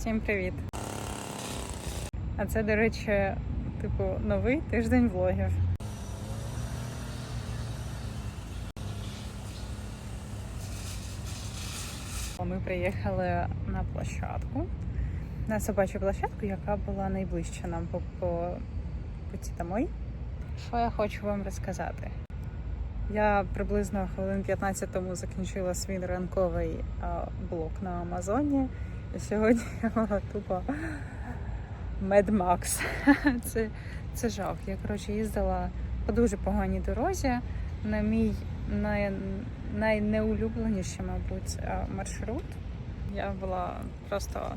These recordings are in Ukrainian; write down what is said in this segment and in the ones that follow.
Всім привіт! А це, до речі, типу, новий тиждень влогів. Ми приїхали на площадку, на собачу площадку, яка була найближча нам по, путі домой. Що я хочу вам розказати? Я приблизно хвилин 15 тому закінчила свій ранковий блок на Амазоні. Сьогодні я була тупо Mad Max. Це, це жах. Я коротше їздила по дуже поганій дорозі на мій най, найнеулюбленіший, мабуть, маршрут. Я була просто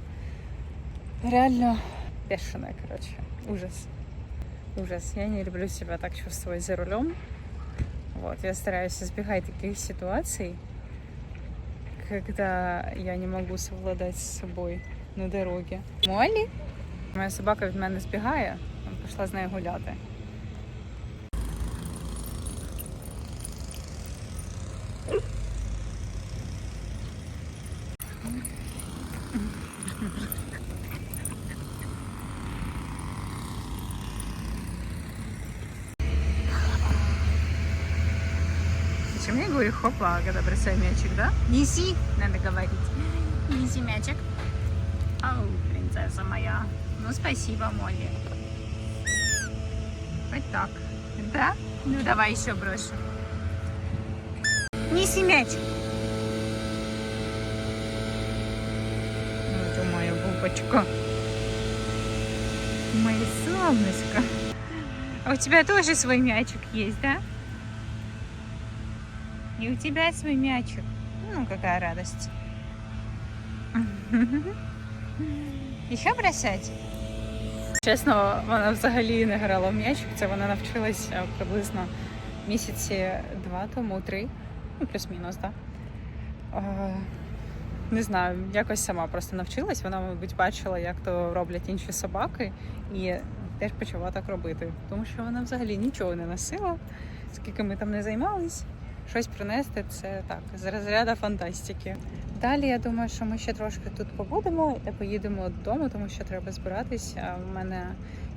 реально бешена, коротше. Ужас. Ужас. Я не люблю себя так чувствовать за рулем. Вот, я стараюсь избегать таких ситуаций, когда я не могу совладать с собой на дороге. Молі? Моя собака від мене збігає, пішла з нею гуляти. Хопа, когда бросаю мячик, да? Неси, надо говорить. Неси мячик. Ау, принцесса моя. Ну, спасибо, Молли. Хоть так. Да? Ну, давай еще брошу. Неси мячик. Ну, это моя бубочка. Моя солнышко. А у тебя тоже свой мячик есть, да? И у тебя свой мячик. Ну, какая радость. Ще бросать? Чесно, вона взагалі не грала в м'ячик. Це вона навчилась е, приблизно місяці два тому, три, ну плюс-мінус, так. Е, Не знаю, якось сама просто навчилась. Вона, мабуть, бачила, як то роблять інші собаки, і теж почала так робити. Тому що вона взагалі нічого не носила, скільки ми там не займались. Щось принести це так, з розряду фантастики. Далі я думаю, що ми ще трошки тут побудемо і поїдемо додому, тому що треба збиратися. У мене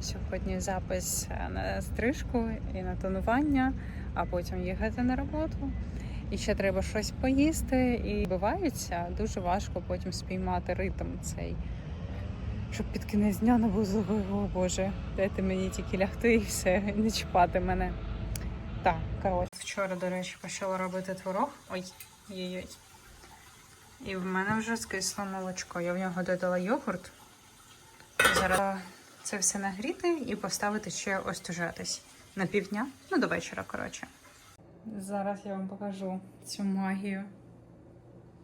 сьогодні запис е, на стрижку і на тонування, а потім їхати на роботу. І ще треба щось поїсти. І бувається дуже важко потім спіймати ритм цей. Щоб під кінець дня не було о Боже, дайте мені тільки лягти і все, не чіпати мене. Так, коротше. Вчора, до речі, почала робити творог. Ой, ой-ой. І в мене вже скисло молочко. Я в нього додала йогурт. Зараз це все нагріти і поставити ще остужатись на півдня. Ну, до вечора, коротше. Зараз я вам покажу цю магію.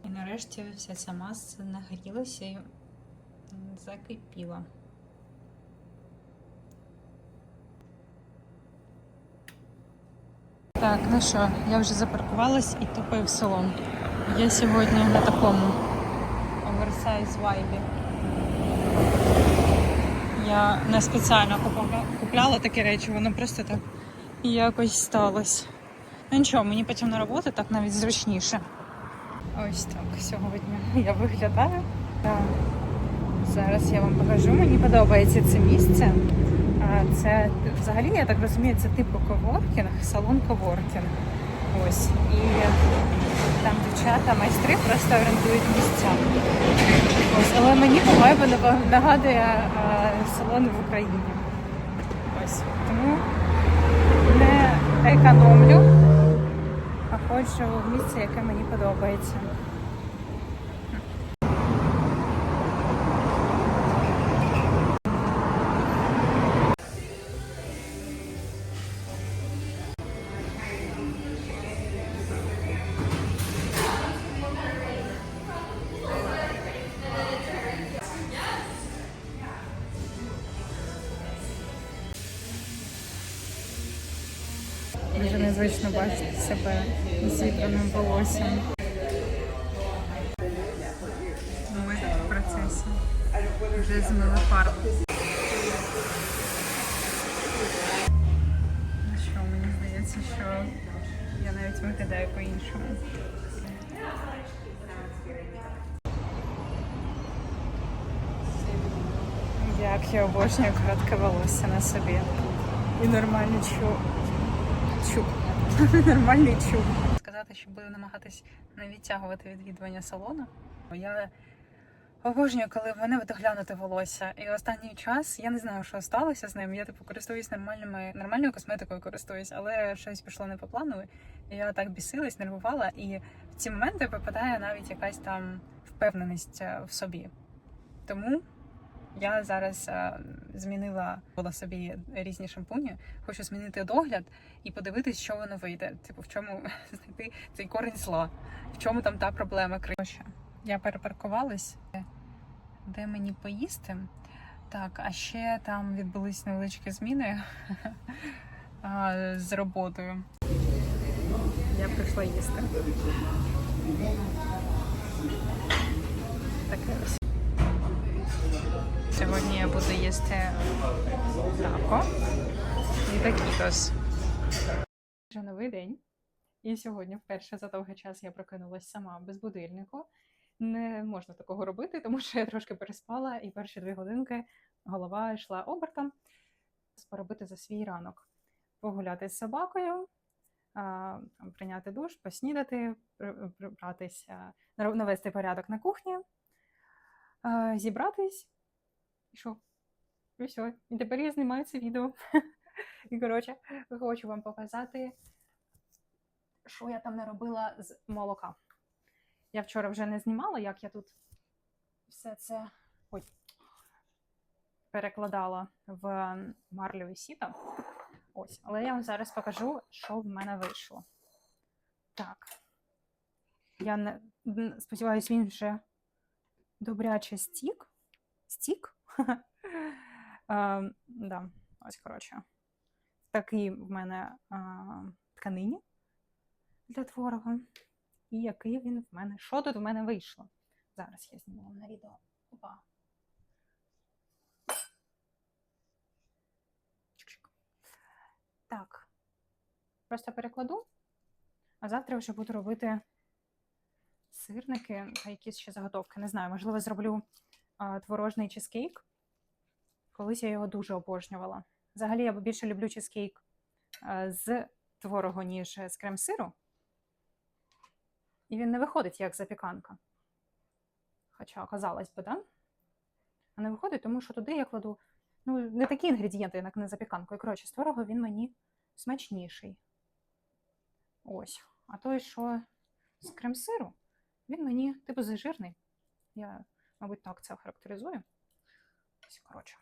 І нарешті вся ця маса нагрілася і закипіла. Так, ну що, я вже запаркувалась і тупаю в салон. Я сьогодні на такому оверсайз вайбі. Я не спеціально купляла такі речі, воно просто так якось сталося. Ну нічого, мені потім на роботу так навіть зручніше. Ось так сьогодні я виглядаю. Так. Зараз я вам покажу. Мені подобається це місце. Це взагалі, я так розумію, це типу коворкінг, салон коворкінг. Ось. І там дівчата, майстри просто орендують місця. Ось. Але мені, по-моєму, нагадує салон в Україні. Ось. Тому не економлю, а ходжу в місце, яке мені подобається. Незвично бачити себе зібраним волоссям. Ми в процесі. Вже змили фарбу. Ну що, мені здається, що я навіть виглядаю по-іншому. Як я обожнюю коротке волосся на собі. І нормальний чуб. Чуб. Нормальний чуб. Сказати, що буду намагатись не відтягувати відвідування салону. Я обожнюю, коли в мене доглянути волосся. І останній час я не знаю, що сталося з ним. Я типу користуюсь нормальними нормальною косметикою, користуюсь, але щось пішло не по плану. Я так бісилась, нервувала, і в ці моменти випадає навіть якась там впевненість е, в собі. Тому я зараз е, змінила була собі різні шампуні. Хочу змінити догляд і подивитись, що воно вийде. Типу, в чому знайти цей корінь зла, в чому там та проблема Коротше, Я перепаркувалась, де мені поїсти. Так, а ще там відбулись невеличкі зміни з роботою. Я прийшла їсти. Таке. Сьогодні я буду їсти тако і такітос. Вже новий день. І сьогодні вперше за довгий час я прокинулась сама без будильнику. Не можна такого робити, тому що я трошки переспала, і перші дві годинки голова йшла обертом. Поробити за свій ранок. Погуляти з собакою, прийняти душ, поснідати, при- прибратися, навести порядок на кухні, зібратись. І що? І все. І тепер я знімаю це відео. І коротше, хочу вам показати, що я там наробила з молока. Я вчора вже не знімала, як я тут все це ой, перекладала в марлеві сіта. Ось, але я вам зараз покажу, що в мене вийшло. Так. Я не сподіваюся, він вже добряче стік. Стік? А, да, ось, коротше. Такий в мене тканині для творога. І який він в мене. Що тут в мене вийшло? Зараз я зніму на відео. Опа. Так. Просто перекладу, а завтра вже буду робити сирники та якісь ще заготовки. Не знаю, можливо, зроблю творожний чизкейк. Колись я його дуже обожнювала. Взагалі, я більше люблю чизкейк з творогу, ніж з крем-сиру. І він не виходить як запіканка. Хоча, казалось би, да? А не виходить, тому що туди я кладу ну, не такі інгредієнти, як на запіканку. І коротше, з творогу він мені смачніший. Ось. А той, що з крем-сиру, він мені типу зажирний. Я, мабуть, так це характеризую. Ось, коротше.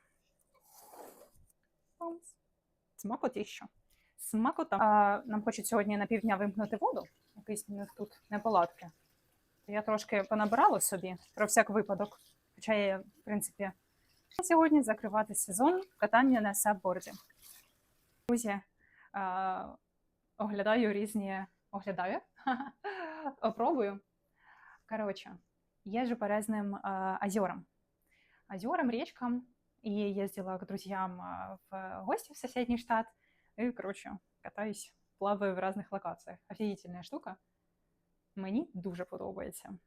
Смакотіщо. Смакота. А, нам хочуть сьогодні на півдня вимкнути воду. Якісь в них тут неполадки. Я трошки понабирала собі про всяк випадок. Хоча я, в принципі, сьогодні закривати сезон катання на сабборді. Друзі, а, оглядаю різні. Оглядаю? Опробую. Короче, езжу по разным э, озерам. Озерам, речкам. И ездила к друзьям э, в гости в соседний штат. И, короче, катаюсь, плаваю в разных локациях. Офігітельна штука. Мені дуже подобається.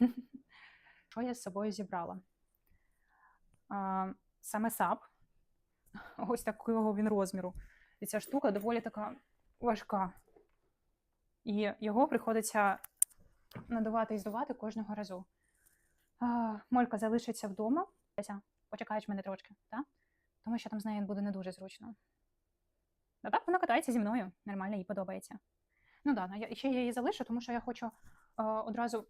Що я з собою зібрала? А, саме сап. Ось такого він розміру. І ця штука доволі така важка. І його приходиться надувати і здувати кожного разу. Молька залишиться вдома. Почекаєш мене трошки, так? Тому що там з нею буде не дуже зручно. А так вона катається зі мною, нормально, їй подобається. Ну так, да, я ще я її залишу, тому що я хочу а, одразу.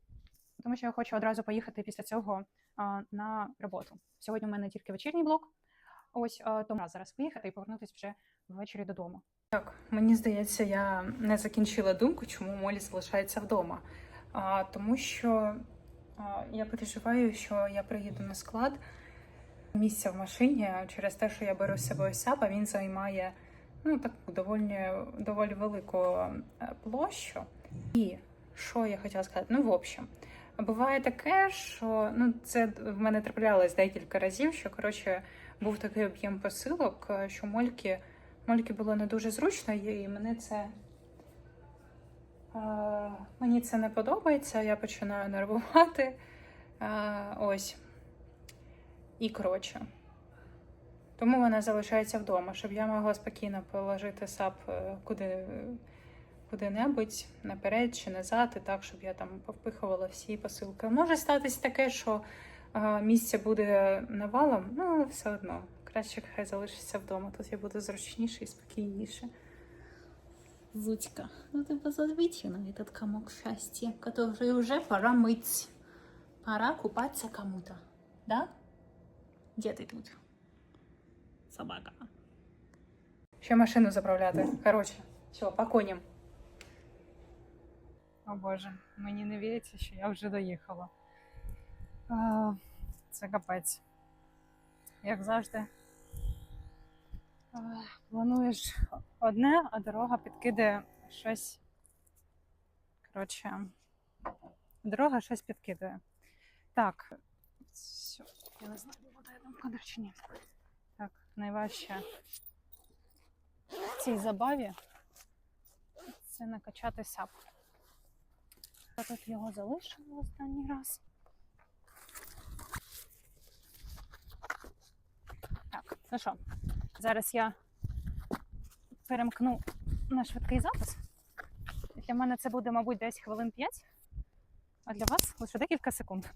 Тому що я хочу одразу поїхати після цього а, на роботу. Сьогодні у мене тільки вечірній блок. Ось а, тому зараз поїхати і повернутися вже ввечері додому. Так, мені здається, я не закінчила думку, чому Молі залишається вдома. А, тому що я переживаю, що я приїду на склад. Місця в машині через те, що я беру з собою сяпа, він займає ну, так, доволі, доволі велику е, площу. І що я хотіла сказати? Ну, в общем, буває таке, що ну, це в мене траплялось декілька разів, що коротше був такий об'єм посилок, е, що мольки. Мольки було не дуже зручно, і мене це е, мені це не подобається. Я починаю нервувати. Е, ось. І коротше. Тому вона залишається вдома, щоб я могла спокійно положити сап е, куди, е, куди-небудь наперед чи назад, і так, щоб я там повпихувала всі посилки. Може статись таке, що е, місця буде навалом, ну але все одно. Краще хай залишиться вдома. Тут я буду зручніше і спокійніше. Зутька, ну ты посмотрите на этот комок счастья, который уже пора мыть. Пора купаться кому-то, да? Где ты тут? Собака. Ще машину заправляти. Коротше, все, по коням. О Боже, мені не віриться, що я вже доїхала. А, Це капець. Як завжди. А, Плануєш одне, а дорога підкидає щось. Коротше, дорога щось підкидає. Так, все. Я не знаю, буде я там кадр чи ні. Так, найважче в цій забаві це накачати сап. Я тут його залишила останній раз. Так, ну що, зараз я перемкну на швидкий запис. Для мене це буде, мабуть, десь хвилин 5, а для вас лише декілька секунд.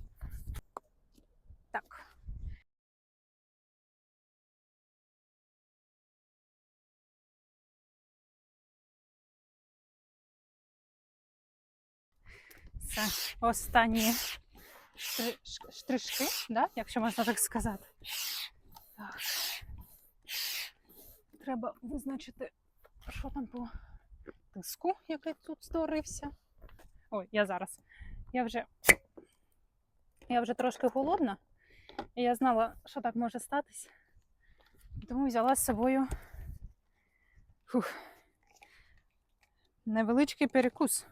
Це останні штри- штришки, да? якщо можна так сказати. Так. Треба визначити, що там по тиску, який тут створився. Ой, я зараз. Я вже, я вже трошки голодна, і я знала, що так може статись. Тому взяла з собою фух, невеличкий перекус.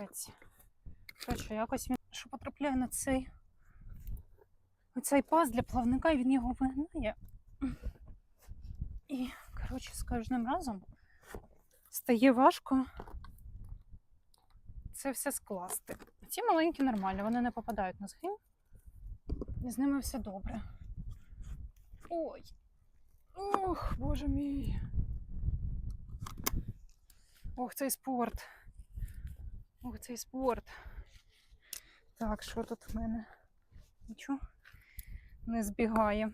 Капець. Коротше, якось він що потрапляє на цей оцей паз для плавника, і він його вигнає. І, коротше, з кожним разом стає важко це все скласти. Ці маленькі нормально, вони не попадають на згин. І з ними все добре. Ой. Ох, боже мій. Ох, цей спорт. Ох, цей спорт. Так, що тут в мене? Нічого не збігає.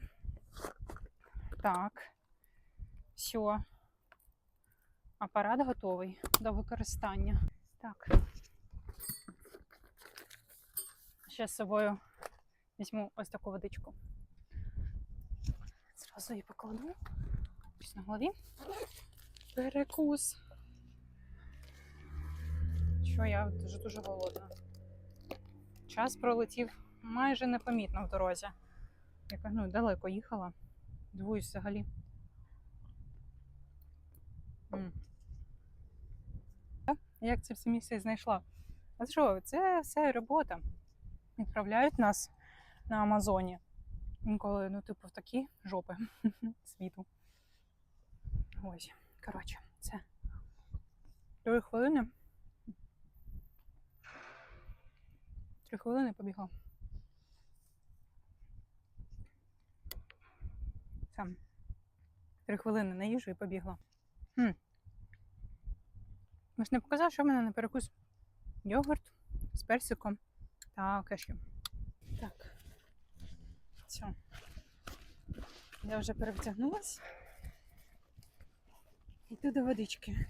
Так. Все. Апарат готовий до використання. Так. Ще з собою візьму ось таку водичку. Зразу її покладу. Ось на голові. Перекус. Що я дуже дуже голодна. Час пролетів майже непомітно в дорозі. Яка ну, далеко їхала. Дивуюсь взагалі. Як це все місце знайшла? А що, це все робота. Відправляють нас на Амазоні. Інколи, ну, типу, в такі жопи світу. Ось, коротше, це. Три хвилини. Три хвилини побігла. Там. Три хвилини на їжу і побігла. Хм. Ось не показав, що в мене на перекус йогурт з персиком та кешю. Так. Все. Я вже перевтягнулась. Йду до водички.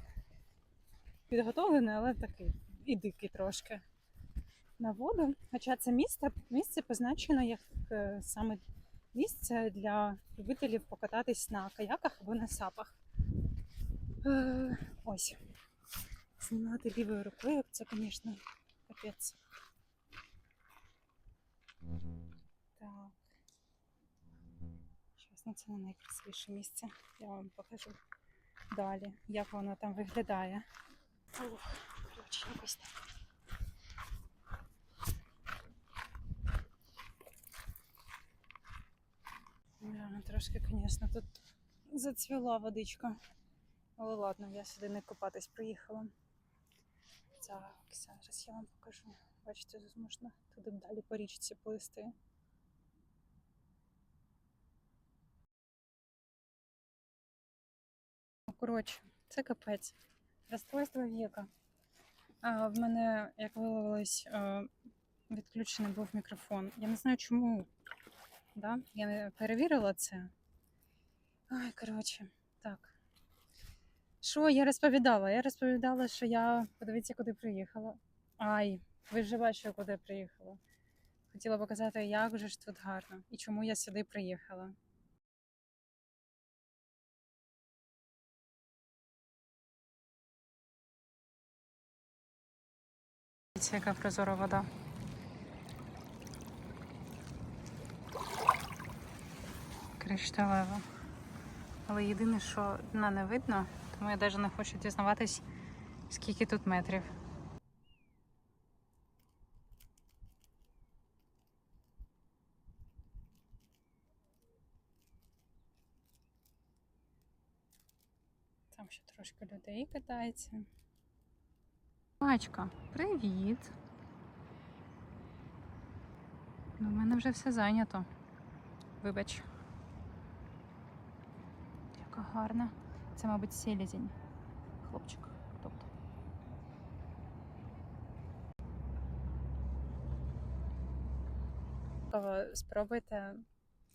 Підготовлений, але такий і дикий трошки на воду. Хоча це місце, місце позначено як е, саме місце для любителів покататись на каяках або на сапах. Е, ось. Знімати лівою рукою, це, звісно, капець. Так. Чесно, це не найкрасивіше місце. Я вам покажу далі, як воно там виглядає. Ох, коротше, якось так. трошки, звісно, тут зацвіла водичка. Але ладно, я сюди не купатись приїхала. Так, зараз я вам покажу. Бачите, тут можна туди далі по річці плисти. Коротше, це капець. Розстройство віка. А, В мене, як виявилось, е, відключений був мікрофон. Я не знаю, чому Да? Я не перевірила це. Ай, коротше, так. Що я розповідала? Я розповідала, що я подивіться, куди приїхала. Ай, ви вже бачили, куди приїхала. Хотіла показати, як же ж тут гарно і чому я сюди приїхала. Дивіться, яка прозора вода. Кришталева. Але єдине, що дна не видно, тому я навіть не хочу дізнаватись, скільки тут метрів. Там ще трошки людей катається. Пачка, привіт. Ну, в мене вже все зайнято. Вибач. Яка гарна. Це, мабуть, селезень. Хлопчик. Тобто. Спробуйте,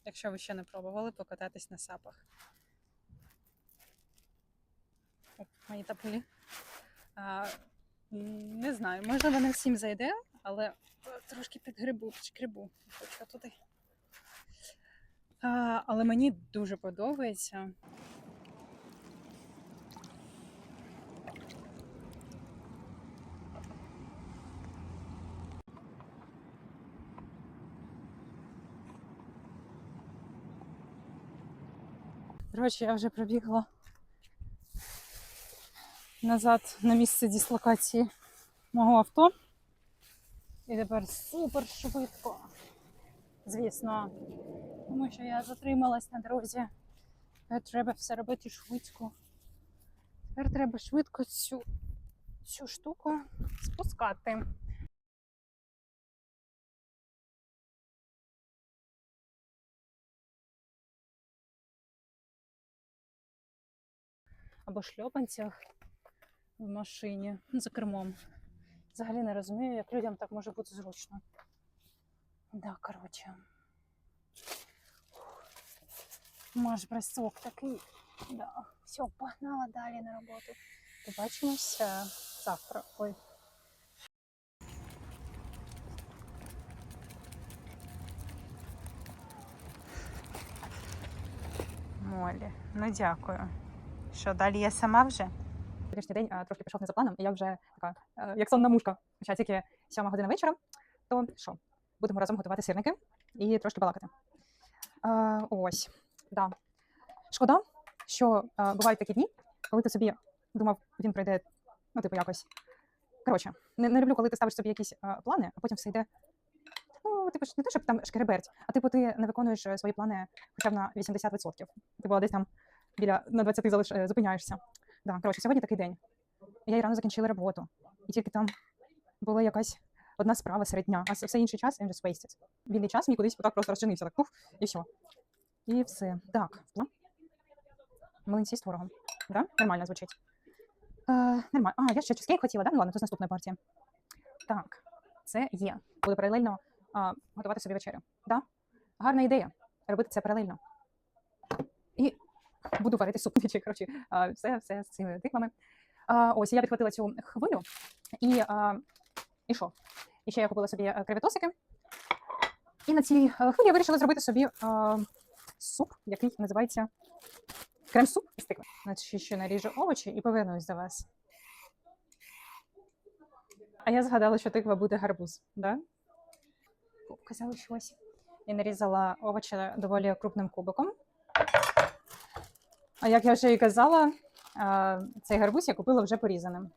якщо ви ще не пробували, покататись на сапах. Оп, мої тапулі. А, не знаю, можливо, не всім зайде, але е, трошки підгрибу, підшкрибу. Хочу туди. А, але мені дуже подобається. Коротше, я вже пробігла назад на місце дислокації мого авто. І тепер супер швидко. Звісно, тому що я затрималась на дорозі. Тепер треба все робити швидко. Тепер треба швидко цю, цю штуку спускати. Або шльопанцях в машині ну, за кермом. Взагалі не розумію, як людям так може бути зручно. Да, коротше. Маш бросок такий. Да. Все, погнала далі на роботу. Побачимося завтра. Ой. Молі, ну дякую. Що далі я сама вже? Сьогоднішній день е, трошки пішов не за планом, і я вже така, е, як сонна мушка. Хоча тільки сьома година вечора, то що? Будемо разом готувати сирники і трошки балакати. Е, ось, да. Шкода, що е, бувають такі дні, коли ти собі думав, він пройде, ну, типу, якось. Коротше, не, не люблю, коли ти ставиш собі якісь е, плани, а потім все йде. Ну, типу, не те, щоб там шкереберть, а типу ти не виконуєш свої плани хоча б на 80%. Типу, а десь там біля на 20 залиш, е, зупиняєшся. Да, коротше, сьогодні такий день. Я і рано закінчила роботу. І тільки там була якась одна справа серед дня, а все інший час I'm just wasted. Вільний час мій кудись так просто розчинився, так пуф, і все. І все. Так. Млинці з творогом. Да? Нормально звучить. Е, нормально. А, я ще чизкейк хотіла, да? Ну ладно, це з наступної партії. Так, це є. Буду паралельно а, готувати собі вечерю. Да? Гарна ідея. Робити це паралельно. І буду варити суп. Чи, коротше, все, все з цими тиквами. Ось я підхватила цю хвилю і, і що? І ще я купила собі е, креветосики. І на цій е, хвилі я вирішила зробити собі суп, який називається крем-суп із тикви. Значить, ще наріжу овочі і повернусь до вас. А я згадала, що тиква буде гарбуз, да? Казали щось. І нарізала овочі доволі крупним кубиком. А як я вже і казала, цей гарбуз я купила вже порізаним.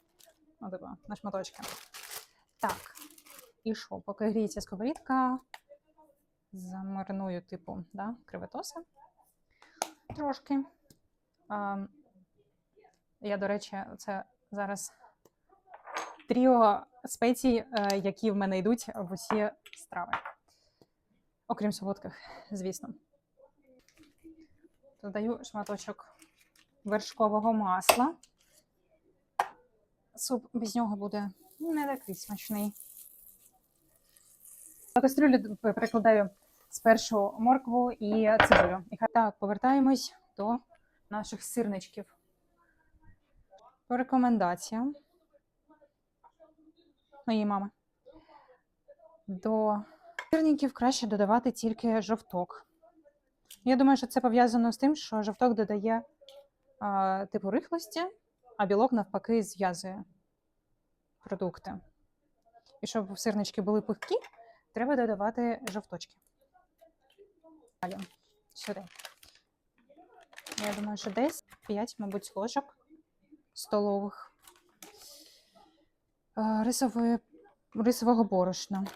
Ну, типу, на шматочки. Так. І що, поки гріється сковорідка, замариную, типу, да, креветоси трошки. А, я, до речі, це зараз тріо спецій, е, які в мене йдуть в усі страви. Окрім солодких, звісно. Додаю шматочок вершкового масла. Суп без нього буде не такий смачний. На кастрюлю п- прикладаю спершу моркву і цибулю. І так, повертаємось до наших сирничків. По рекомендаціям моєї мами. До сирників краще додавати тільки жовток. Я думаю, що це пов'язано з тим, що жовток додає типу рихлості, а білок навпаки зв'язує продукти. І щоб сирнички були пухкі, треба додавати жовточки. Далі, сюди. Я думаю, що десь 5, мабуть, ложок столових е, рисової, рисового борошна.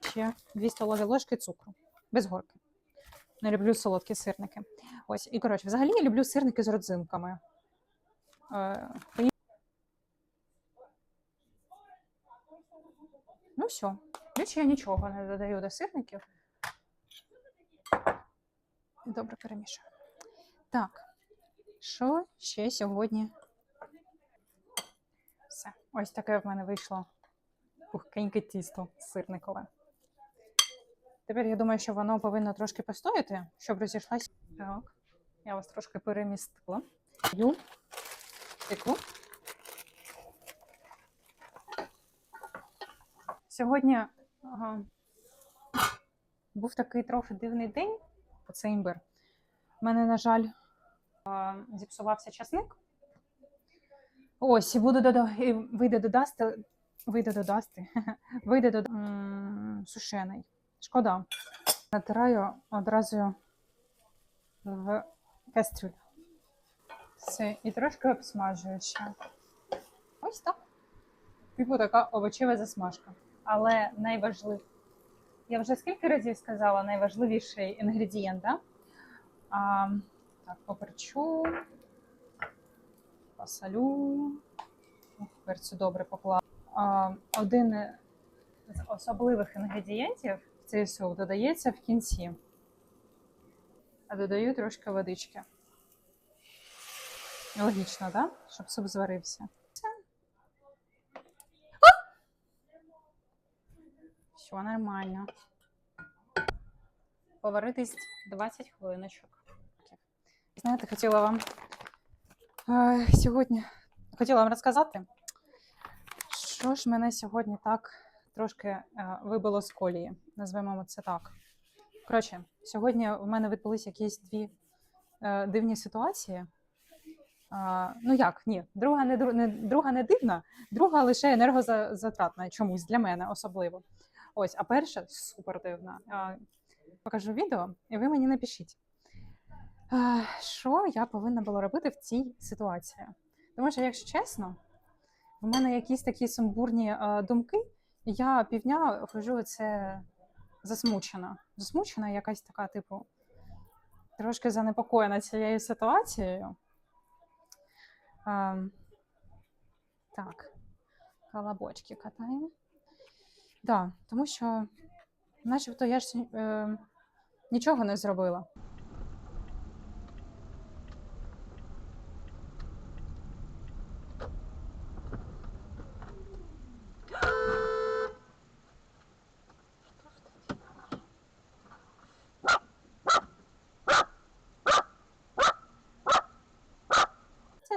Ще 2 столові ложки цукру. Без горки. Не люблю солодкі сирники. Ось, і коротше, взагалі я люблю сирники з родзинками. Е, Ну все. Більше я нічого не додаю до сирників. Добре перемішую. Так, що ще сьогодні? Все. Ось таке в мене вийшло пухкеньке тісто сирникове. Тепер я думаю, що воно повинно трошки постояти, щоб розійшлася. Так, я вас трошки перемістила. Ю. Сьогодні ага, був такий трохи дивний день, оце імбир. У мене, на жаль, зіпсувався часник. Ось, і буду дода... вийде додасти. Вийде додасти. Вийде до сушений. Шкода. Натираю одразу в кастрюлю. Все, і трошки обсмажую ще. Ось так. Типу така овочева засмажка. Але найважливіше. Я вже скільки разів сказала найважливіший інгредієнт, да? А, так, поперчу, посолю. Перцю добре поклала. А, один з особливих інгредієнтів цей суп додається в кінці. А додаю трошки водички. Логічно? Да? Щоб суп зварився. Все нормально. Поваритись 20 хвилиночок. Знаєте, хотіла вам е, сьогодні хотіла вам розказати, що ж мене сьогодні так трошки е, вибило з колії, назвемо це так. Коротше, сьогодні у мене відбулися якісь дві е, дивні ситуації. Ну як, ні, друга не, не, друга не дивна, друга лише енергозатратна чомусь для мене особливо. Ось, а перша супер дивна. Покажу відео, і ви мені напишіть, що я повинна була робити в цій ситуації. Тому що, якщо чесно, в мене якісь такі сумбурні е, думки, я півдня хожу це засмучена. Засмучена, якась така, типу, трошки занепокоєна цією ситуацією. Ем, так, колобочки катаємо. Да, тому що, начебто, я ж е, нічого не зробила.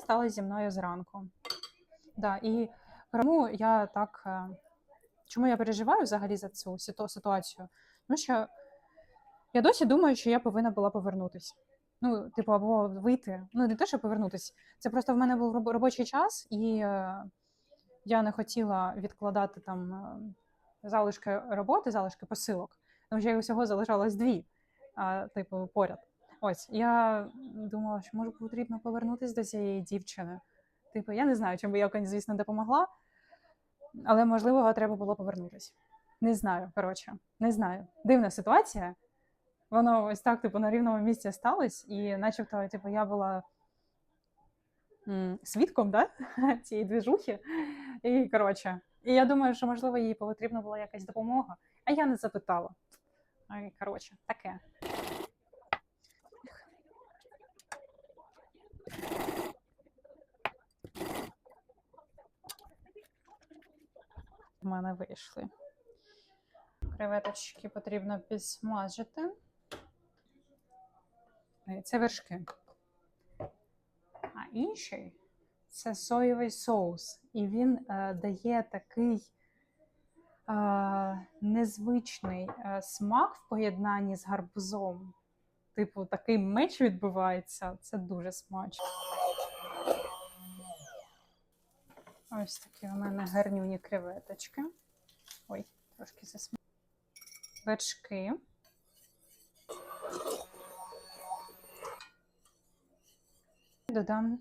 Сталося зі мною зранку. Да, і тому я так. е, Чому я переживаю взагалі за цю ситу- ситуацію? Тому що я досі думаю, що я повинна була повернутися. Ну, типу, або вийти. Ну, не те, що повернутися. Це просто в мене був робочий час, і е, я не хотіла відкладати там е, залишки роботи, залишки посилок. Тому що їх усього залишалось дві, а, типу, поряд. Ось я думала, що може потрібно повернутися до цієї дівчини. Типу, я не знаю, чим би я, звісно, допомогла, але можливо треба було повернутися. Не знаю, коротше, не знаю. Дивна ситуація. Воно ось так, типу, на рівному місці сталося, і начебто, типу, я була свідком да? цієї двіжухи. І коротше, і я думаю, що можливо їй потрібна була якась допомога, а я не запитала. Коротше, таке. В мене вийшли. Креветочки потрібно підсмажити. Е, Це вершки. А інший це соєвий соус. І він е, дає такий е, незвичний е, смак в поєднанні з гарбузом. Типу, такий меч відбувається. Це дуже смачно. Ось такі у мене гарнюні креветочки. Ой, трошки засмак. Вершки. Додам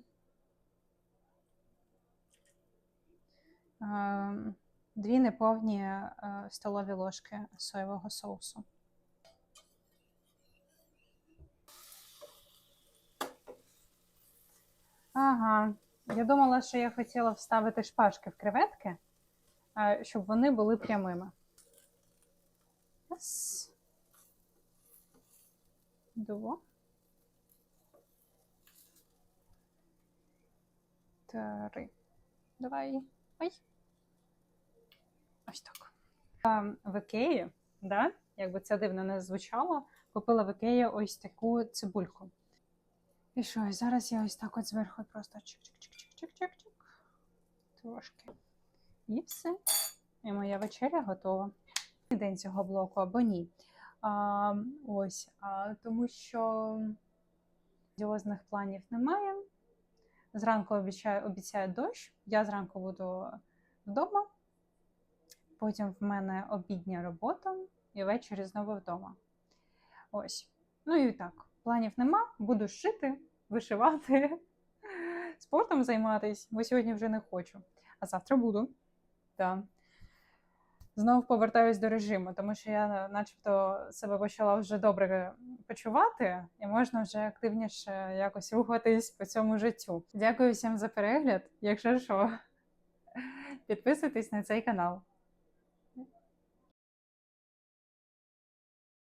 е, дві неповні е, столові ложки соєвого соусу. Ага, я думала, що я хотіла вставити шпажки в креветки, щоб вони були прямими. Два. Три. Давай. Ой. Ось так. В Ікеї, да? якби це дивно не звучало, купила в Ікеї ось таку цибульку. І що, і зараз я ось так от зверху просто чик-чик-чик-чик-чик-чик. Трошки. І все. І моя вечеря готова. День цього блоку або ні. А, ось, а, тому що діозних планів немає. Зранку обіцяє, обіцяє дощ. Я зранку буду вдома. Потім в мене обідня робота і ввечері знову вдома. Ось. Ну і так, планів нема. Буду шити, вишивати, спортом займатися, бо сьогодні вже не хочу. А завтра буду. Да. Знову повертаюсь до режиму, тому що я начебто себе почала вже добре почувати, і можна вже активніше якось рухатись по цьому життю. Дякую всім за перегляд. Якщо що, підписуйтесь на цей канал.